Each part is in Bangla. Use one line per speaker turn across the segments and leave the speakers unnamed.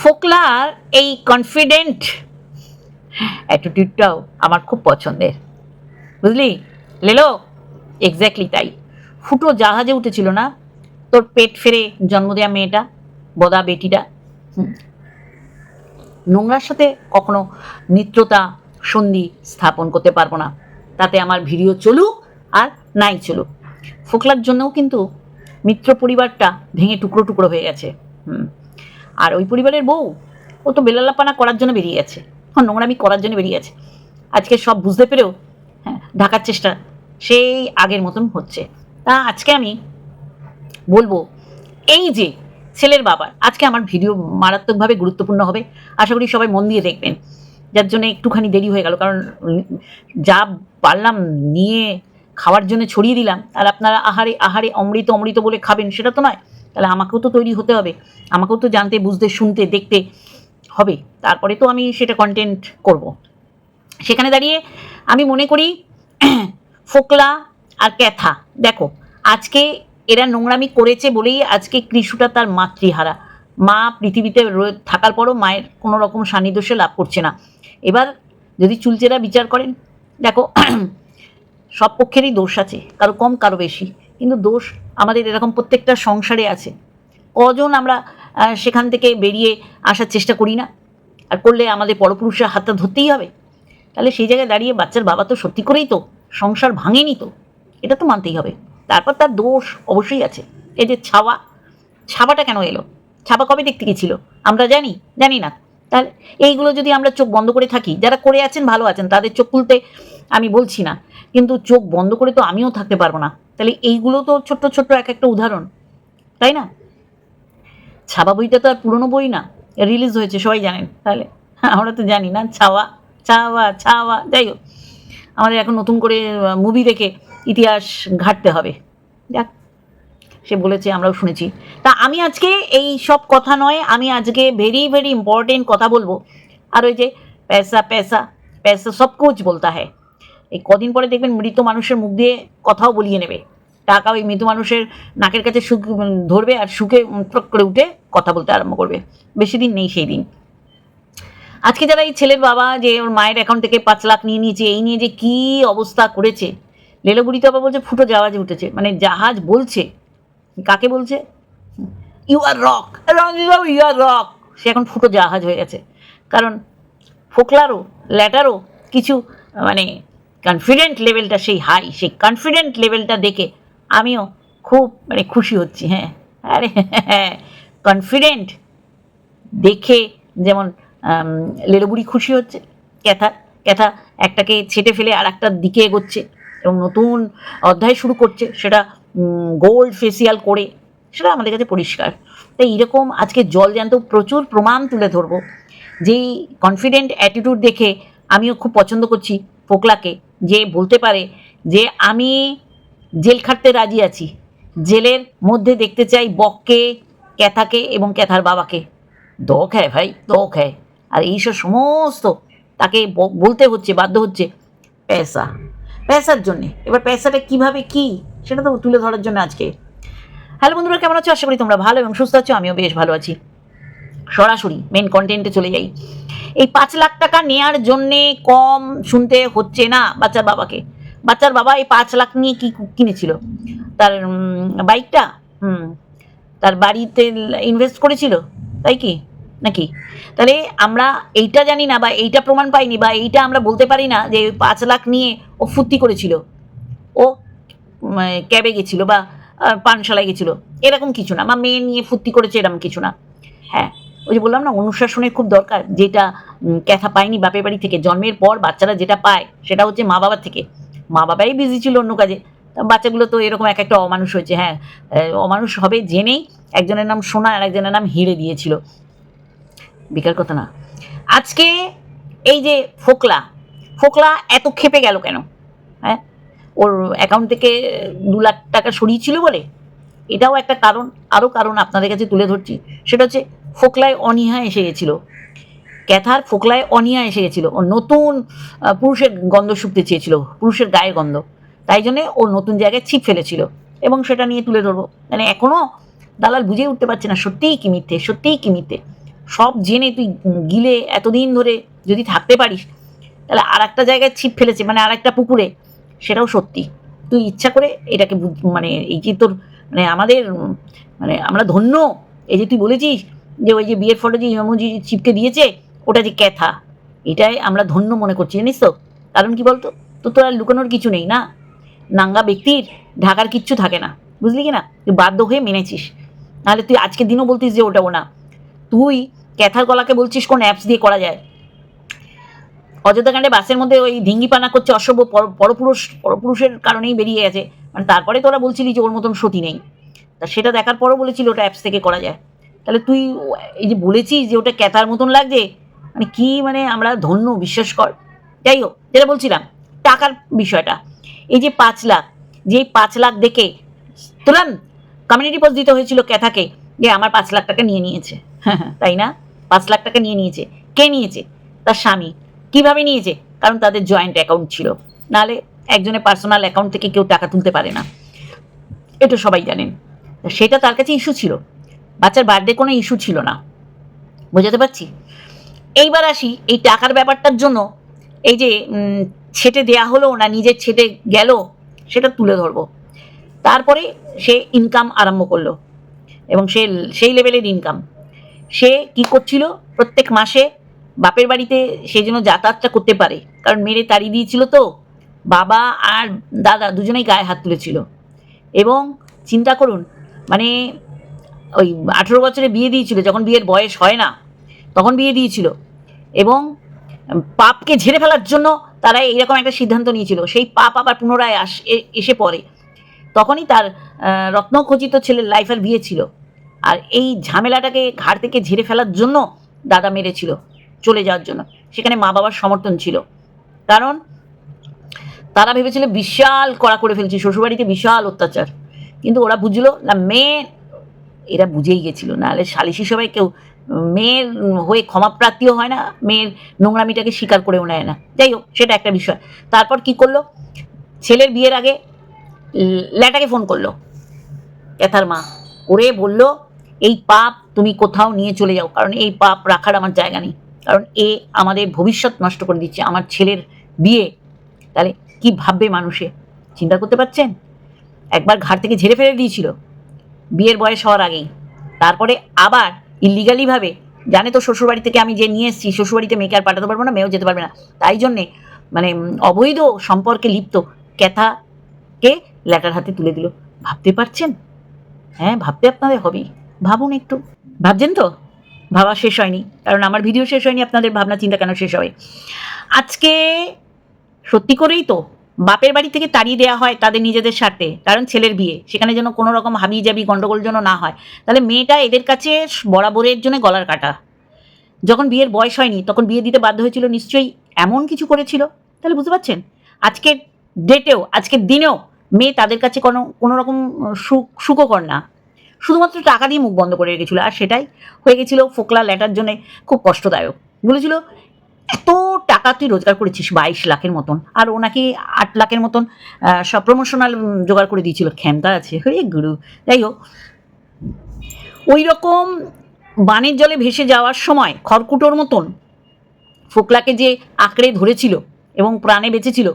ফোকলার এই কনফিডেন্ট অ্যাটিটিউডটাও আমার খুব পছন্দের। বুঝলি? লেলো? এক্স্যাক্টলি তাই। ফুটো জাহাজে উঠেছিল না? তোর পেট ফেরে জন্ম দেওয়া মেয়েটা, বদা বেটিটা। নোংরার সাথে কখনো মিত্রতা সন্ধি স্থাপন করতে পারব না। তাতে আমার ভিডিও চলুক আর নাই চলুক। ফোকলার জন্যও কিন্তু মিত্র পরিবারটা ভেঙে টুকরো টুকরো হয়ে গেছে। হুম। আর ওই পরিবারের বউ, ও তো বেলালাপানা করার জন্য বেরিয়ে গেছে। হ্যাঁ নোংরামি করার জন্য বেরিয়ে গেছে। আজকে সব বুঝতে পেরেও হ্যাঁ ঢাকার চেষ্টা সেই আগের মতন হচ্ছে। তা আজকে আমি বলব, এই যে ছেলের বাবার, আজকে আমার ভিডিও মারাত্মকভাবে গুরুত্বপূর্ণ হবে। আশা করি সবাই মন দিয়ে দেখবেন। যার জন্য একটুখানি দেরি হয়ে গেল, কারণ যা পারলাম নিয়ে, খাওয়ার জন্য ছড়িয়ে দিলাম, আর আপনারা আহারে আহারে অমৃত অমৃত বলে খাবেন, সেটা তো নয়। তাহলে আমাকেও তো তৈরি হতে হবে, আমাকেও তো জানতে, বুঝতে, শুনতে, দেখতে হবে। তারপরে তো আমি সেটা কন্টেন্ট করব। সেখানে দাঁড়িয়ে আমি মনে করি ফোকলা আর ক্যাথা, দেখো, আজকে এরা নোংরামি করেছে বলেই আজকে কৃষুটা তার মাতৃহারা। মা পৃথিবীতে থাকার পরও মায়ের কোনো রকম সান্নিধ্য লাভ করছে না। এবার যদি চুলচেরা বিচার করেন, দেখো, সব পক্ষেরই দোষ আছে, কারও কম, কারও বেশি। কিন্তু দোষ আমাদের এরকম প্রত্যেকটা সংসারে আছে। কজন আমরা সেখান থেকে বেরিয়ে আসার চেষ্টা করি না। আর করলে আমাদের পরপুরুষের হাতটা ধরতেই হবে। তাহলে সেই জায়গায় দাঁড়িয়ে বাচ্চার বাবা তো সত্যি করেই তো সংসার ভাঙেনি তো, এটা তো মানতেই হবে। তারপর তার দোষ অবশ্যই আছে। এই যে ছাওয়া ছাবাটা কেন এলো? ছাবা কবে দেখতে গেছিল? আমরা জানি জানি না। তাহলে এইগুলো যদি আমরা চোখ বন্ধ করে থাকি, যারা করে আছেন, ভালো আছেন, তাদের চোখ খুলতে আমি বলছি না। কিন্তু চোখ বন্ধ করে তো আমিও থাকতে পারব না। তাহলে এইগুলো তো ছোট্ট ছোট্ট এক একটা উদাহরণ, তাই না? ছাপা বইটা তো আর পুরনো বই না রিলিজ হয়েছে, সবাই জানেন তাহলে। আমরা তো জানি না, ছাওয়া ছাওয়া ছাওয়া, যাই হোক। আমাদের এখন নতুন করে মুভি দেখে ইতিহাস ঘাটতে হবে। যাক, সে বলেছে, আমরাও শুনেছি। তা আমি আজকে এই সব কথা নয়, আমি আজকে ভেরি ভেরি ইম্পর্টেন্ট কথা বলব। আর ওই যে পেশা পেশা পেশা সব কুছ বলতা হ্যায়। এই কদিন পরে দেখবেন মৃত মানুষের মুখ দিয়ে কথাও বলিয়ে নেবে। টাকা ওই মৃত মানুষের নাকের কাছে সুখ ধরবে আর সুখে ট্রক করে উঠে কথা বলতে আরম্ভ করবে। বেশি দিন নেই সেই দিন। আজকে যারা এই ছেলের বাবা যে ওর মায়ের অ্যাকাউন্ট থেকে পাঁচ লাখ নিয়ে নিয়েছে, এই নিয়ে যে কি অবস্থা করেছে লেলোগুড়ি তো আবার বলছে ফুটো জাহাজে উঠেছে মানে জাহাজ বলছে। কাকে বলছে? You are rock you are rock সে এখন ফুটো জাহাজ হয়ে গেছে। কারণ ফোকলারও, ল্যাটারও কিছু মানে কনফিডেন্ট লেভেলটা সেই হাই সেই কনফিডেন্ট লেভেলটা দেখে আমিও খুব মানে খুশি হচ্ছি হ্যাঁ। আরে হ্যাঁ কনফিডেন্ট দেখে যেমন লেলোবুড়ি খুশি হচ্ছে, ক্যাথা ক্যাথা একটাকে ছেটে ফেলে আর একটার দিকে এগোচ্ছে এবং নতুন অধ্যায় শুরু করছে, সেটা গোল্ড ফেসিয়াল করে, সেটা আমাদের কাছে পরিষ্কার। তাই এরকম আজকে জল জ্যান্ত প্রচুর প্রমাণ তুলে ধরবো। যেই কনফিডেন্ট অ্যাটিটিউড দেখে আমিও খুব পছন্দ করছি ফোকলাকে যে বলতে পারে যে আমি জেল খাটতে রাজি আছি। জেলের মধ্যে দেখতে চাই বককে ক্যাথাকে এবং ক্যাথার বাবাকে। দোক হ্যায় ভাই দোক হ্যায় আর এইসব সমস্ত তাকে বলতে হচ্ছে বাধ্য হচ্ছে পেশা পেশার জন্যে। এবার পেশাটা কীভাবে কি সেটা তো তুলে ধরার জন্য আজকে। হ্যালো বন্ধুরা কেমন আছো? আশা করি তোমরা ভালো এবং সুস্থ আছো আমিও বেশ ভালো আছি। সরাসরি মেন কন্টেন্টে চলে যাই। এই পাঁচ লাখ টাকা নেয়ার জন্যে কম শুনতে হচ্ছে না বাচ্চার বাবাকে। বাচ্চার বাবা এই পাঁচ লাখ নিয়ে কি কিনেছিল? তার বাইকটা, হুম, তার বাড়িতে ইনভেস্ট করেছিল, তাই কি? নাকি? তাহলে আমরা এইটা জানি না বা এইটা প্রমাণ পাইনি বা এইটা আমরা বলতে পারি না যে পাঁচ লাখ নিয়ে ও ফুর্তি করেছিল। ও ক্যাবে গেছিল বা পানশালায় গেছিল। এরকম কিছু না। বা মেয়ে নিয়ে ফুর্তি করেছে এরকম কিছু না। হ্যাঁ ওই যে বললাম না, অনুশাসনের খুব দরকার। যেটা ক্যাথা পায়নি বাপের বাড়ি থেকে। জন্মের পর বাচ্চারা যেটা পায়, সেটা হচ্ছে মা বাবার থেকে। মা বাবাই বিজি ছিল অন্য কাজে। বাচ্চাগুলো তো এরকম এক একটা অমানুষ হয়েছে হ্যাঁ। অমানুষ হবে জেনেই একজনের নাম সোনা আর একজনের নাম হিরে দিয়েছিল। বেকার কথা না। আজকে এই যে ফোকলা ফোকলা এত খেপে গেল কেন? হ্যাঁ? ওর অ্যাকাউন্ট থেকে দু লাখ টাকা সরিয়েছিল বলে? এটাও একটা কারণ, আরও কারণ আপনাদের কাছে তুলে ধরছি। সেটা হচ্ছে ফোকলায় অনীহা এসে গেছিল। ক্যাথার ফোকলায় অনিয়া এসে গেছিল। ও নতুন পুরুষের গন্ধ শুকতে চেয়েছিল, পুরুষের গায়ের গন্ধ। তাই জন্যে ও নতুন জায়গায় ছিপ ফেলেছিল এবং সেটা নিয়ে তুলে ধরবো। মানে এখনও দালাল বুঝে উঠতে পারছে না, সত্যিই কি মিথ্যে, সত্যিই কি মিথ্যে। সব জেনে তুই গিলে এতদিন ধরে যদি থাকতে পারিস, তাহলে আর একটা জায়গায় ছিপ ফেলেছে মানে আর একটা পুকুরে। সেটাও সত্যি। তুই ইচ্ছা করে এটাকে মানে এই যে তোর মানে আমাদের মানে আমরা ধন্য। এই যে তুই বলেছিস যে ওই যে বিয়ের ফটো যে ইমামুজি চিপকে দিয়েছে ওটা যে ক্যাথা, এটাই আমরা ধন্য মনে করছি, জানিস তো? কারণ কি বলতো? তো তোর আর লুকানোর কিছু নেই না? নাঙ্গা ব্যক্তির ঢাকার কিচ্ছু থাকে না, বুঝলি কি না? তুই বাধ্য হয়ে মেনেছিস। নাহলে তুই আজকে দিনও বলতিস যে ওটাও না। তুই ক্যাথার গলাকে বলছিস কোন অ্যাপস দিয়ে করা যায়? অযোধ্যা কাণ্ডে বাসের মধ্যে ওই ধিঙ্গি পানা করছে অসভ্য পর- পরপুরুষ, পরপুরুষের কারণেই বেরিয়ে গেছে। মানে তারপরে তোরা বলছিলি যে ওর মতন সতী নেই। তা সেটা দেখার পরও বলেছিল ওটা অ্যাপস থেকে করা যায়। তাহলে তুই এই যে বলেছিস যে ওটা ক্যাথার মতন লাগছে মানে কি মানে আমরা ধন্য বিশ্বাস কর? যাই হোক যেটা বলছিলাম, টাকার বিষয়টা। এই যে পাঁচ লাখ, যে পাঁচ লাখ দেখে তোলান কমিউনিটি পোস্ট দিতে হয়েছিল ক্যাথাকে, যে আমার পাঁচ লাখ টাকা নিয়ে নিয়েছে। তাই না? পাঁচ লাখ টাকা নিয়ে নিয়েছে। কে নিয়েছে? তার স্বামী। কীভাবে নিয়েছে? কারণ তাদের জয়েন্ট অ্যাকাউন্ট ছিল। নাহলে একজনের পার্সোনাল অ্যাকাউন্ট থেকে কেউ টাকা তুলতে পারে না। এটা সবাই জানেন। সেটা তার কাছে ইস্যু ছিল। বাচ্চার বার্থডে কোনো ইস্যু ছিল না। বোঝাতে পারছি? এইবার আসি এই টাকার ব্যাপারটার জন্য। এই যে ছেটে দেয়া হলো, না নিজের ছেটে গেল, সেটা তুলে ধরবো। তারপরে সে ইনকাম আরম্ভ করল, এবং সে, সেই লেভেলের ইনকাম সে কি করছিল? প্রত্যেক মাসে বাপের বাড়িতে সে যেন যাতায়াতটা করতে পারে, কারণ মেরে তাড়িয়ে দিয়েছিল তো। বাবা আর দাদা দুজনেই গায়ে হাত তুলেছিল। এবং চিন্তা করুন মানে ওই আঠেরো বছরে বিয়ে দিয়েছিল, যখন বিয়ের বয়স হয় না তখন বিয়ে দিয়েছিল। এবং পাপকে ঝেড়ে ফেলার জন্য তারা এইরকম একটা সিদ্ধান্ত নিয়েছিল। সেই পাপ আবার পুনরায় আস এসে পড়ে। তখনই তার রত্নখচিত ছেলের লাইফের বিয়ে ছিল। আর এই ঝামেলাটাকে ঘাড় থেকে ঝেড়ে ফেলার জন্য দাদা মেরেছিল চলে যাওয়ার জন্য। সেখানে মা বাবার সমর্থন ছিল। কারণ তারা ভেবেছিল বিশাল কড়া করে ফেলছে, শ্বশুরবাড়িতে বিশাল অত্যাচার। কিন্তু ওরা বুঝলো, না, মেয়ে, এরা বুঝেই গেছিল। নাহলে সালিশি সবাই কেউ মেয়ের হয়ে ক্ষমাপ্রাপ্তিও হয় না, মেয়ের নোংরামিটাকে স্বীকার করেও নেয় না। যাই হোক, সেটা একটা বিষয়। তারপর কি করল? ছেলের বিয়ের আগে ল্যাটাকে ফোন করল। ক্যাথার মা, ওরে বলল, এই পাপ তুমি কোথাও নিয়ে চলে যাও, কারণ এই পাপ রাখার আমার জায়গা নেই। কারণ এ আমাদের ভবিষ্যৎ নষ্ট করে দিচ্ছে, আমার ছেলের বিয়ে। তাহলে কি ভাববে মানুষে? চিন্তা করতে পারছেন? একবার ঘাট থেকে ঝেড়ে ফেলে দিয়েছিল। বিয়ের বয়স হওয়ার আগেই। তারপরে আবার ইলিগালিভাবে জানে তো শ্বশুরবাড়ি থেকে আমি যে নিয়ে এসেছি, শ্বশুরবাড়িতে মেয়েকে আর পাঠাতে পারব না, মেয়েও যেতে পারবে না। তাই জন্যে মানে অবৈধ সম্পর্কে লিপ্ত ক্যাথাকে ল্যাটার হাতে তুলে দিল। ভাবতে পারছেন? হ্যাঁ ভাবতে আপনাদের হবেই। ভাবুন একটু। ভাবছেন তো? ভাবা শেষ হয়নি। কারণ আমার ভিডিও শেষ হয়নি, আপনাদের ভাবনা চিন্তা কেন শেষ হবে? আজকে সত্যি করেই তো বাপের বাড়ি থেকে তাড়িয়ে দেওয়া হয় তাদের নিজেদের স্বার্থে কারণ ছেলের বিয়ে। সেখানে যেন কোনো রকম হাবি জাবি গন্ডগোল যেন না হয়। তাহলে মেয়েটা এদের কাছে বরাবরের জন্য গলার কাটা। যখন বিয়ের বয়স হয়নি, তখন বিয়ে দিতে বাধ্য হয়েছিল, নিশ্চয়ই এমন কিছু করেছিল? তাহলে বুঝতে পারছেন? আজকের ডেটেও, আজকের দিনেও মেয়ে তাদের কাছে কোনো কোনো রকম সুখ, সুখকর না। শুধুমাত্র টাকা দিয়ে মুখ বন্ধ করে রেখেছিল, আর সেটাই হয়ে গেছিল ফোকলা ল্যাটার জন্য খুব কষ্টদায়ক। বলেছিল এত টাকা তুই রোজগার করেছিস বাইশ লাখের মতন, আর ওনাকে আট লাখের মতন সব প্রমোশনাল জোগাড় করে দিয়েছিল। ক্ষমতা আছে। হরে গুরু। যাই হোক ওই রকম বানের জলে ভেসে যাওয়ার সময় খড়কুটোর মতন ফোকলাকে যে আঁকড়ে ধরেছিল এবং প্রাণে বেঁচেছিল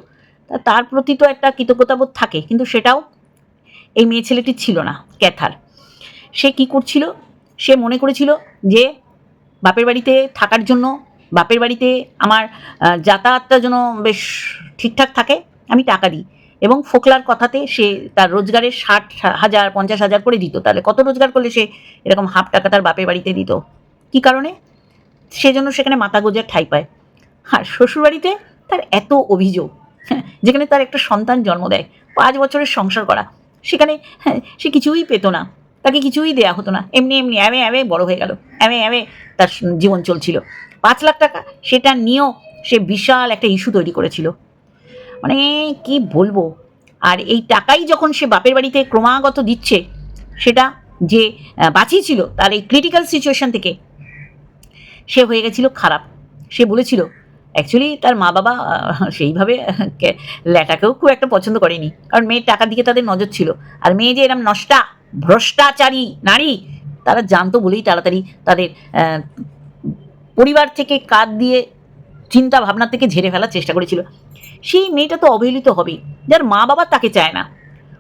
তার প্রতি তো একটা কৃতজ্ঞতাবোধ থাকে, কিন্তু সেটাও এই মেয়ে ছেলেটি ছিল না, ক্যাথার। সে কি করছিল? সে মনে করেছিল যে বাপের বাড়িতে থাকার জন্য বাপের বাড়িতে আমার যাতায়াতটা যেন বেশ ঠিকঠাক থাকে আমি টাকা দিই। এবং ফোকলার কথাতে সে তার রোজগারের ষাট হাজার পঞ্চাশ হাজার করে দিত। তাহলে কত রোজগার করলে সে এরকম হাফ টাকা তার বাপের বাড়িতে দিত? কি কারণে? সেজন্য সেখানে মাথা গোজার ঠাই পায়। আর শ্বশুরবাড়িতে তার এত অভিযোগ হ্যাঁ, যেখানে তার একটা সন্তান জন্ম দেয় পাঁচ বছরের সংসার করা। সেখানে হ্যাঁ, সে কিছুই পেত না তাকে কিছুই দেয়া হতো না। এমনি এমনি অ্যামে অ্যামে বড় হয়ে গেল। অ্যামে অ্যামে তার জীবন চলছিল। পাঁচ লাখ টাকা, সেটা নিয়েও সে বিশাল একটা ইস্যু তৈরি করেছিল। মানে কি বলব? আর এই টাকাই যখন সে বাপের বাড়িতে ক্রমাগত দিচ্ছে, সেটা যে বাঁচিয়েছিল, তার এই ক্রিটিক্যাল সিচুয়েশন থেকে, সে হয়ে গেছিল খারাপ। সে বলেছিল অ্যাকচুয়ালি তার মা বাবা সেইভাবে ল্যাটাকেও খুব একটা পছন্দ করেনি। কারণ মেয়ের টাকার দিকে তাদের নজর ছিল। আর মেয়ে যে এরম নষ্টা, ভ্রষ্টাচারী নারী, তারা জানতো বলেই তাড়াতাড়ি তাদের পরিবার থেকে কাঁধ দিয়ে চিন্তা ভাবনা থেকে ঝেড়ে ফেলার চেষ্টা করেছিল। সেই মেয়েটা তো অবহেলিত হবেই যার মা বাবা তাকে চায় না।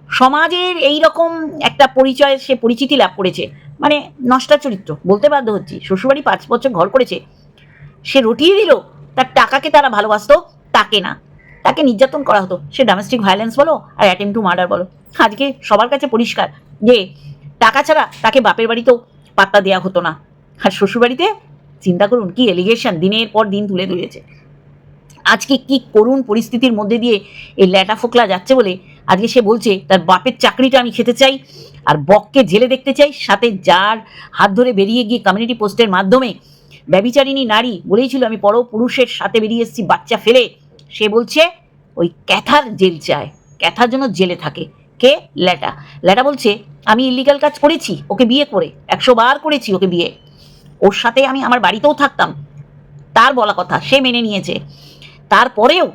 সমাজের এই রকম একটা পরিচয়, সে পরিচিতি লাভ করেছে। মানে নষ্টা চরিত্র, বলতে বাধ্য হচ্ছি। শ্বশুরবাড়ি পাঁচ বছর ঘর করেছে। সে রটিয়ে দিল, তার টাকাকে তারা ভালোবাসতো, তাকে না। তাকে নির্যাতন করা হতো। সে ডোমেস্টিক ভায়োলেন্স বলো আর অ্যাটেম্প টু মার্ডার বলো। আজকে সবার কাছে পরিষ্কার যে টাকা ছাড়া তাকে বাপের বাড়িতেও পাত্তা দেওয়া হতো না। আর শ্বশুরবাড়িতে চিন্তা করুন কি এলিগেশন দিনের পর দিন তুলে ধরেছে আজকে কি করুণ পরিস্থিতির মধ্যে দিয়ে এই ল্যাটা ফোকলা যাচ্ছে বলে আজকে সে বলছে, তার বাপের চাকরিটা আমি খেতে চাই আর বককে জেলে দেখতে চাই, সাথে যার হাত ধরে বেরিয়ে গিয়ে কমিউনিটি পোস্টের মাধ্যমে ব্যবিচারিণী নারী বলেইছিল, আমি পর পুরুষের সাথে বেরিয়ে এসেছি, বাচ্চা ফেলে। সে বলছে, ওই ক্যাথার জেল চায়, ক্যাথার জন্য জেলে থাকে। কে? ল্যাটা। ল্যাটা বলছে, আমি ইলিগাল কাজ করেছি, ওকে বিয়ে করে, একশো বার করেছি ওকে বিয়ে। ওর সাথে আমি আমার বাড়িতেও থাকতাম। তার বলা কথা, সে মেনে নিয়েছে। তারপরেও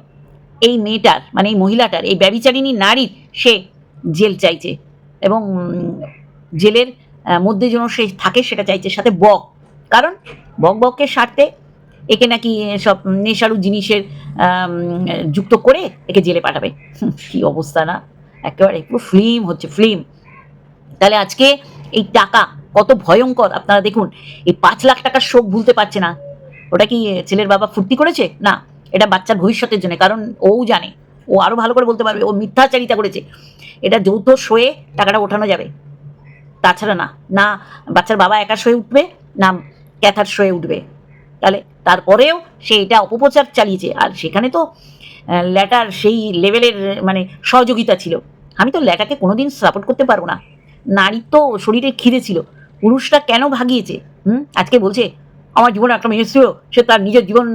এই মেয়েটার মানে এই মহিলাটার, এই ব্যবিচারিণী নারীর সে জেল চাইছে এবং জেলের মধ্যে যেন সে থাকে সেটা চাইছে, সাথে বক। কারণ বক বকের স্বার্থে একে নাকি সব নেশারু জিনিসের যুক্ত করে একে জেলে পাঠাবে। কি অবস্থা না? একেবারে পুরো ফিল্ম হচ্ছে ফিল্ম। তাহলে আজকে এই টাকা কত ভয়ঙ্কর। আপনারা দেখুন, এই পাঁচ লাখ টাকার শোক ভুলতে পারছে না। ওটা কি ছেলের বাবা ফুর্তি করেছে? না, এটা বাচ্চার ভবিষ্যতের জন্য, কারণ ও জানে, ও আরও ভালো করে বলতে পারবে, ও মিথ্যাচারিতা করেছে। এটা যৌথ শোয়ে টাকাটা ওঠানো যাবে। তাছাড়া না না, বাচ্চার বাবা একা শোয়ে উঠবে, না, ক্যাথার শোয়ে উঠবে। তাহলে তারপরেও সে এটা অপপ্রচার চালিয়েছে। আর সেখানে তো ল্যাটার সেই লেভেলের মানে সহযোগিতা ছিল। আমি তো ল্যাটাকে কোনোদিন সাপোর্ট করতে পারব না। নারী তো শরীরে খিদে ছিল। পুরুষটা কেন ভাগিয়েছে? হুম? আজকে বলছে, আমার জীবনে একটা মেয়ে ছিল সে তার নিজের জীবন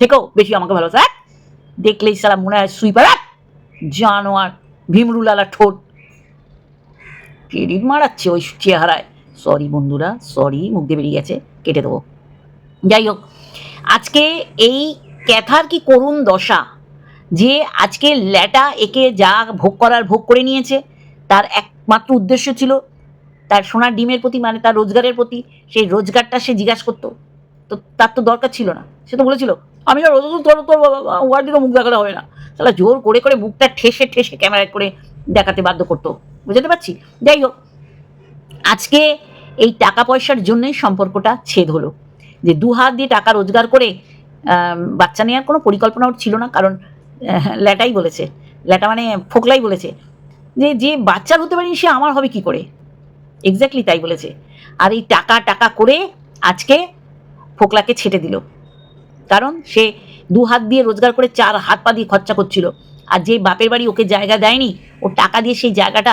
থেকেও বেশি আমাকে ভালোবাসে। এক দেখলেই সারা মনে হয় সুইপার এক জানোয়ার, ভীমরুলালা ঠোঁট। ক্রেডিট মারাচ্ছে ওই চেহারায়। সরি বন্ধুরা সরি মুখ দিয়ে বেরিয়ে গেছে, কেটে দেবো। যাই হোক, আজকে এই ক্যাথার কি করুণ দশা যে আজকে ল্যাটা একে যা ভোগ করার ভোগ করে নিয়েছে, তার একমাত্র উদ্দেশ্য ছিল তার সোনার ডিমের প্রতি মানে তার রোজগারের প্রতি সেই রোজগারটা সে জিজ্ঞাসা করতো। তো তার তো দরকার ছিল না। সে তো বলেছিল, আমি আর রোজ তোর তোর ওয়ার দিকে মুখ দেখাতে হবে না। তাহলে জোর করে করে মুখটা ঠেসে ঠেসে ক্যামেরায় করে দেখাতে বাধ্য করতো। বুঝতে পারছি? যাই হোক, আজকে এই টাকা পয়সার জন্যই সম্পর্কটা ছেদ হলো। যে দু হাত দিয়ে টাকা রোজগার করে বাচ্চা নেওয়ার কোনো পরিকল্পনা ওর ছিল না, কারণ ল্যাটাই বলেছে। ল্যাটা মানে ফোকলাই বলেছে। যে যে বাচ্চার হতে পারেনি, সে আমার হবে কি করে? এক্স্যাক্টলি তাই বলেছে। আর এই টাকা টাকা করে আজকে ফোকলাকে ছেটে দিল। কারণ সে দু হাত দিয়ে রোজগার করে চার হাত পা দিয়ে খরচা করছিল। আর যে বাপের বাড়ি ওকে জায়গা দেয়নি, ও টাকা দিয়ে সেই জায়গাটা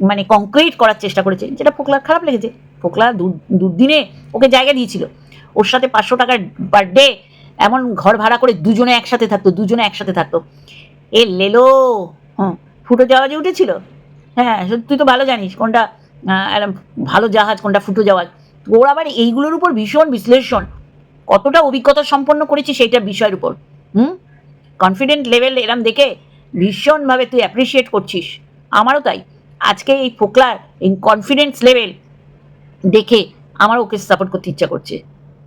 মানে কংক্রিট করার চেষ্টা করেছে। যেটা ফোকলার খারাপ লেগেছে। ফোকলা দুদিনে ওকে জায়গা দিয়েছিল। ওর সাথে পাঁচশো টাকার পার ডে এমন ঘর ভাড়া করে দুজনে একসাথে থাকতো, দুজনে একসাথে থাকতো। এ লেলো হ্যাঁ ফুটো জাহাজে উঠেছিল? হ্যাঁ তুই তো ভালো জানিস। কোনটা ভালো জাহাজ, কোনটা ফুটো জাহাজ। ওর আবার এইগুলোর উপর ভীষণ বিশ্লেষণ। কতটা অভিজ্ঞতা সম্পন্ন করেছি সেইটার বিষয়ের উপর। হুম? কনফিডেন্ট লেভেল এরম দেখে ভীষণভাবে তুই অ্যাপ্রিসিয়েট করছিস। আমারও তাই। আজকে এই ফোকলার, এই কনফিডেন্স লেভেল দেখে আমার ওকে সাপোর্ট করতে ইচ্ছা করছে।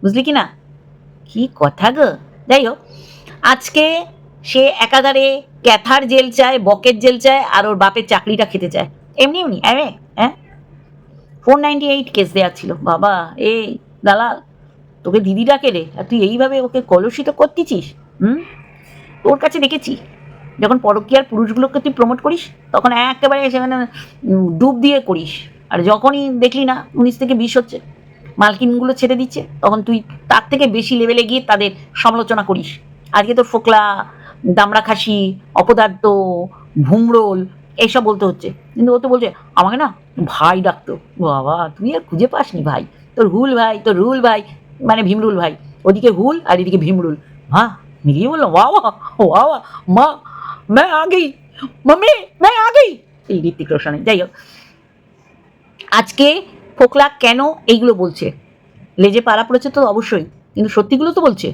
বুঝলি কি না? কি কথা গো। যাই হোক, আজকে সে একাধারে ক্যাথার জেল চায়, বকের জেল চায়, আর ওর বাপের চাকরিটা খেতে চায়। এমনি এমনি এমনি হ্যাঁ ফোর নাইনটি এইট কেস দেওয়া ছিল। বাবা এই দালাল, তোকে দিদি ডাকে রে, আর তুই এইভাবে ওকে কলুষিত করতেছিস? হুম? তোর কাছে দেখেছি। যখন পরকীয়ার পুরুষগুলোকে তুই প্রমোট করিস, তখন একেবারে সেখানে ডুব দিয়ে করিস। আর যখনই দেখলি না, উনিশ থেকে বিশ হচ্ছে, মালকিনগুলো ছেড়ে দিচ্ছে, তখন তুই তার থেকে বেশি লেভেলে গিয়ে তাদের সমালোচনা করিস। আজকে তোর ফোকলা দামড়া খাসি অপদার্থ, ভুমরোল এইসব বলতে হচ্ছে। কিন্তু ও তো বলছে, আমাকে না ভাই ডাকতো। বাবা তুই আর খুঁজে পাসনি ভাই। তোর হুল ভাই, তোর রুল ভাই মানে ভীমরুল ভাই। ওদিকে হুল আর এদিকে ভীমরুল। মা মিলিয়ে বললাম? বাবা বাবা, মা ম্যা আগেই মাম্মি ম্যা আগেই। এই ঋত্বিক রোশনে। যাই হোক। আজকে ফোকলা কেন এইগুলো বলছে? লেজে পাড়া পড়েছে তো অবশ্যই, কিন্তু সত্যিগুলো তো বলছে।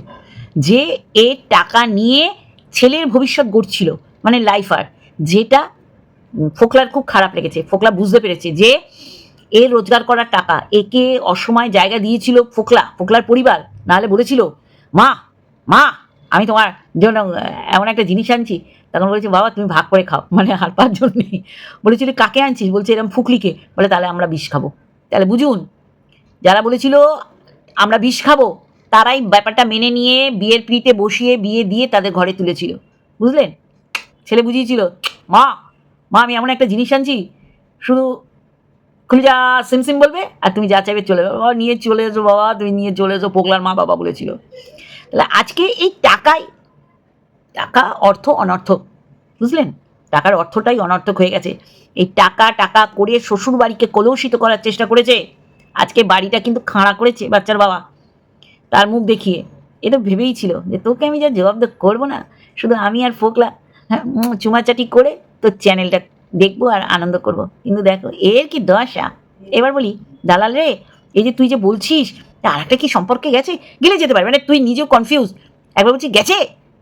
যে এ টাকা নিয়ে ছেলের ভবিষ্যৎ গড়ছিল মানে লাইফার যেটা ফোকলার খুব খারাপ লেগেছে। ফোকলা বুঝতে পেরেছে যে এ রোজগার করার টাকা, একে অসময় জায়গা দিয়েছিল ফোকলা, ফোকলার পরিবার। নাহলে বলেছিল, মা মা, আমি তোমার জন্য এমন একটা জিনিস আনছি। তখন বলেছি, বাবা, তুমি ভাগ করে খাও মানে আর পাঁচ জন নেই। বলেছিল, কাকে আনছিস? বলছে এরকম ফুকলিকে। বলে, তাহলে আমরা বিষ খাব। তাহলে বুঝুন, যারা বলেছিল, আমরা বিষ খাব, তারাই ব্যাপারটা মেনে নিয়ে বিয়ের পিড়িতে বসিয়ে বিয়ে দিয়ে তাদের ঘরে তুলেছিল। বুঝলেন? ছেলে বুঝিয়েছিল, মা মা, আমি এমন একটা জিনিস আনছি, শুধু খুলে যা সিম সিম বলবে আর তুমি যা চাইবে চলে যাবে। বাবা, নিয়ে চলে এসো বাবা, তুমি নিয়ে চলে এসো পোকলার মা বাবা বলেছিল। তাহলে আজকে এই টাকাই, টাকা অর্থ অনর্থ বুঝলেন? টাকার অর্থটাই অনর্থক হয়ে গেছে। এই টাকা টাকা করে শ্বশুর বাড়িকে কলুষিত করার চেষ্টা করেছে। আজকে বাড়িটা কিন্তু খাঁড়া করেছে বাচ্চার বাবা। তার মুখ দেখিয়ে, এ তো ভেবেই ছিল যে তোকে আমি যা জবাব করব না। শুধু আমি আর ফোকলা হ্যাঁ চুমাচাটি করে তোর চ্যানেলটা দেখব আর আনন্দ করব। কিন্তু দেখো, এর কি দশা? এবার বলি, দালাল রে, এই যে তুই যে বলছিস আর একটা কি সম্পর্কে গেছে? গেলে যেতে পারে মানে তুই নিজেও কনফিউজ একবার বলছি, গেছে?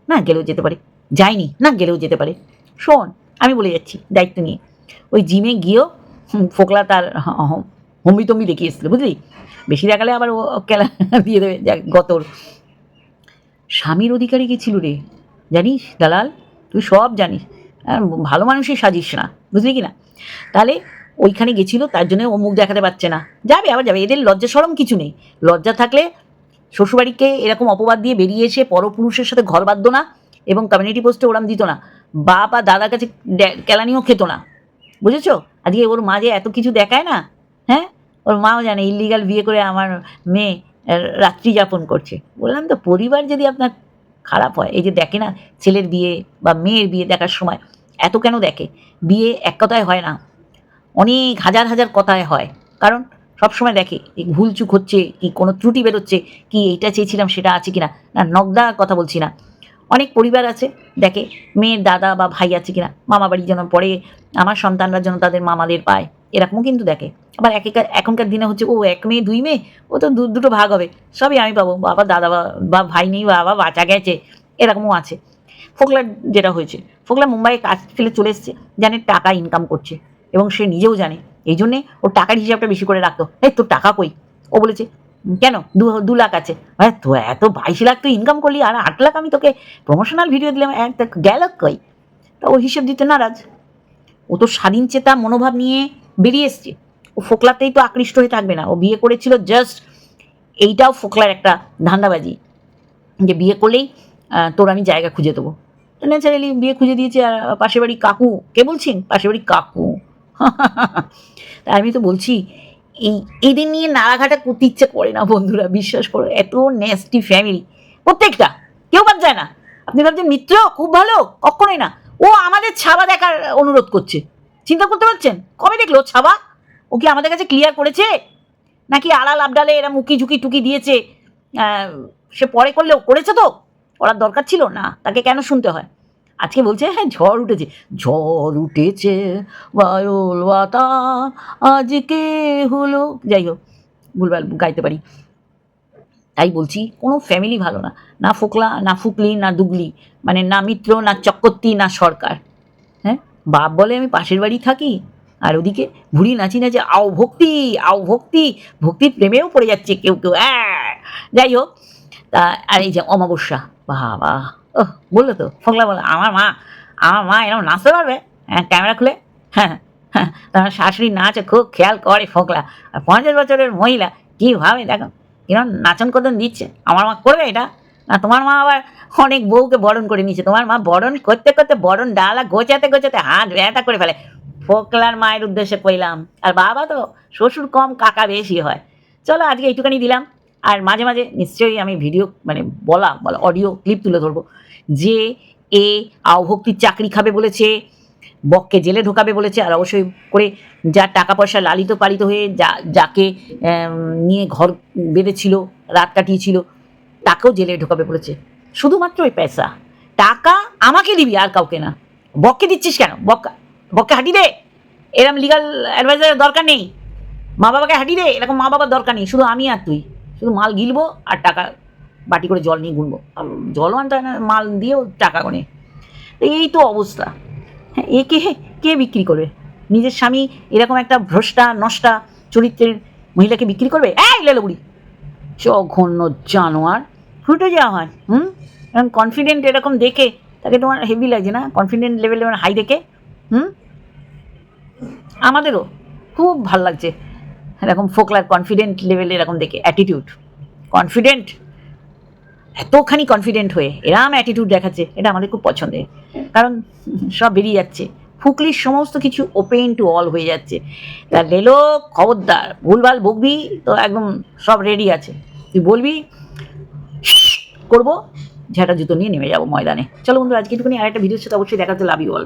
না, গেলেও যেতে পারে। যায়নি? না, গেলেও যেতে পারে। শোন, আমি বলে যাচ্ছি, দায়িত্ব নিয়ে। ওই জিমে গিয়েও ফোকলা তার হম্বি তম্বি দেখিয়ে এসেছিল, বুঝলি? বেশি দেখালে আবার ও কেলা দিয়ে দেবে গতর স্বামীর অধিকারী কি ছিল রে? জানিস, দালাল? তুই সব জানিস। ভালো মানুষই সাজিস না, বুঝলি কি না? তাহলে ওইখানে গেছিল, তার জন্য ও মুখ দেখাতে পারছে না। যাবে, আবার যাবে, এদের লজ্জা সরম কিছু নেই। লজ্জা থাকলে শ্বশুরবাড়িকে এরকম অপবাদ দিয়ে বেরিয়ে এসে পরপুরুষের সাথে ঘর বাঁধতো না এবং কমিউনিটি পোস্টে ওরাম দিত না। বাপ বা দাদার কাছে কেলানিও খেত না। বুঝেছ? আজকে ওর মা যে এত কিছু দেখায় না হ্যাঁ? ওর মাও জানে ইলিগাল বিয়ে করে আমার মেয়ে রাত্রি যাপন করছে। বললাম তো, পরিবার যদি আপনার খারাপ হয়, এই যে দেখে না, ছেলের বিয়ে বা মেয়ের বিয়ে দেখার সময় এত কেন দেখে? বিয়ে এক কথায় হয় না। অনেক হাজার হাজার কথায় হয়। কারণ সবসময় দেখে এই ভুলচুক হচ্ছে, কি কোনো ত্রুটি বেরোচ্ছে, কি এইটা চেয়েছিলাম, সেটা আছে কিনা? না না নগদা কথা বলছি না। অনেক পরিবার আছে, দেখে, মেয়ের দাদা বা ভাই আছে কিনা? মামা বাড়ি যেন পরে আমার সন্তানরা যেন তাদের মামাদের পায়, এরকমও কিন্তু দেখে। আবার এক একেকার, এখনকার দিনে হচ্ছে, ও এক মেয়ে, দুই মেয়ে, ও তো দুটো ভাগ হবে। সবই আমি পাবো। বাবা, দাদা বা- বা ভাই নেই, বাবা বাঁচা গেছে, এরকমও আছে। ফোকলার যেটা হয়েছে ফোকলা মুম্বাইয়ে কাজ ফেলে চলে এসছে, জানে টাকা ইনকাম করছে এবং সে নিজেও জানে। এই জন্যে ওর টাকার হিসাবটা বেশি করে রাখতো। এই তোর টাকা কই? ও বলেছে, কেন? দু দু লাখ আছে। হ্যাঁ তো এত বাইশ লাখ তুই ইনকাম করলি, আর আট লাখ আমি তোকে প্রমোশনাল ভিডিও দিলাম গেল কই? তা ও হিসেব দিতে নারাজ। ও তো স্বাধীন চেতা মনোভাব নিয়ে বেরিয়ে এসছে। ও ফোকলাতেই তো আকৃষ্ট হয়ে থাকবে না। ও বিয়ে করেছিল জাস্ট এইটাও ফোকলার একটা ধান্দাবাজি যে বিয়ে করলেই তোর আমি জায়গা খুঁজে দেবো। ন্যাচারালি বিয়ে খুঁজে দিয়েছে আর পাশের বাড়ি কাকু। কে বলছেন? পাশের বাড়ি কাকু। তা আমি তো বলছি, এই, এদের নিয়ে নাড়াঘাটা করতে ইচ্ছে করে না বন্ধুরা, বিশ্বাস করো, এত নেস্টি ফ্যামিলি প্রত্যেকটা, কেউ বাদ যায় না। আপনি ভাবছেন, মিত্র খুব ভালো? কখনোই না। ও আমাদের ছাবা দেখার অনুরোধ করছে। চিন্তা করতে পারছেন? কবে দেখল ছাবা? ও কি আমাদের কাছে ক্লিয়ার করেছে? নাকি আড়াল আবডালে এরা মুকি ঝুঁকি টুকি দিয়েছে? সে পরে করলেও করেছে তো? করার দরকার ছিল? না, তাকে কেন শুনতে হয়? আজকে বলছে হ্যাঁ ঝড় উঠেছে। ঝড় উঠেছে, বায়ুল বাতা, আজকে হলো। যাই হোক, ভুলভাল গাইতে পারি। তাই বলছি, কোনো ফ্যামিলি ভালো না। না ফোকলা, না ফুকলি, না দুগলি। মানে না মিত্র, না চক্রবর্তী, না সরকার। হ্যাঁ বাপ বলে আমি পাশের বাড়ি থাকি। আর ওদিকে ভুড়ি নাচি নাচে, আও ভক্তি আও ভক্তি। ভক্তির প্রেমেও পড়ে যাচ্ছে কেউ কেউ। হ্যাঁ যাই হোক, তা, আর এই যে অমাবস্যা। বাবা। ও বলল তো, ফোকলা বলো আমার মা আমার মা এরকম নাচতে পারবে? হ্যাঁ ক্যামেরা খুলে। হ্যাঁ হ্যাঁ তোমার শাশুড়ি নাচে খুব খেয়াল করে ফোকলা। আর পঞ্চাশ বছরের মহিলা, কীভাবে দেখো, কিরম নাচন কদন দিচ্ছে। আমার মা করবে এটা? না, তোমার মা আবার অনেক বউকে বরণ করে নিচ্ছে। তোমার মা বরণ করতে করতে বরণ ডালা গোচাতে গোচাতে হাত ব্যথা করে ফেলে। ফোকলার মায়ের উদ্দেশ্যে কইলাম, আর বাবা তো শ্বশুর কম কাকা বেশি হয়। চলো, আজকে এইটুখানি দিলাম। আর মাঝে মাঝে নিশ্চয়ই আমি ভিডিও মানে বলা বলা অডিও ক্লিপ তুলে ধরবো, যে এ আওভক্তির চাকরি খাবে বলেছে, বককে জেলে ঢোকাবে বলেছে, আর অবশ্যই করে যা টাকা পয়সা লালিত পালিত হয়ে যা, যাকে নিয়ে ঘর বেঁধেছিল, রাত কাটিয়েছিল, তাকেও জেলে ঢোকাবে বলেছে। শুধুমাত্র ওই পয়সা। টাকা আমাকে দিবি, আর কাউকে না। বককে দিচ্ছিস কেন? বক্কা বককে হাঁটি দে। এরকম লিগাল অ্যাডভাইজারের দরকার নেই। মা বাবাকে হাঁটি দে। এরকম মা বাবার দরকার নেই। শুধু আমি আর তুই। শুধু মাল গিলবো আর টাকা বাটি করে জল নিয়ে গুনবো। আর জলও আনতে হয় না, মাল দিয়েও টাকা গনে এই তো অবস্থা। হ্যাঁ একে কে বিক্রি করবে? নিজের স্বামী এরকম একটা ভ্রষ্টা, নষ্টা, চরিত্রের মহিলাকে বিক্রি করবে? এই লেলো বুড়ি! জঘন্য জানোয়ার। ফুটে যাওয়া হয়, হুম? এরকম কনফিডেন্ট এরকম দেখে, তাকে তোমার হেভি লাগছে না? কনফিডেন্ট লেভেল হাই দেখে, হুম? আমাদেরও খুব ভালো লাগছে। এরকম ফোকলার কনফিডেন্ট লেভেল এরকম দেখে অ্যাটিটিউড কনফিডেন্ট এতখানি কনফিডেন্ট হয়ে এরম অ্যাটিটিউড দেখাচ্ছে, এটা আমাদের খুব পছন্দের। কারণ সব বেরিয়ে যাচ্ছে। ফুকলির সমস্ত কিছু ওপেন টু অল হয়ে যাচ্ছে। তা লেলো খবরদার, ভুলভাল বকবি, তো একদম সব রেডি আছে। তুই বলবি, করব, ঝাঁটা জুতো নিয়ে নেমে যাব ময়দানে। চলো বন্ধু আজকে একটুখানি আর একটা ভিডিওর সাথে অবশ্যই দেখাতে লাভ ইউ অল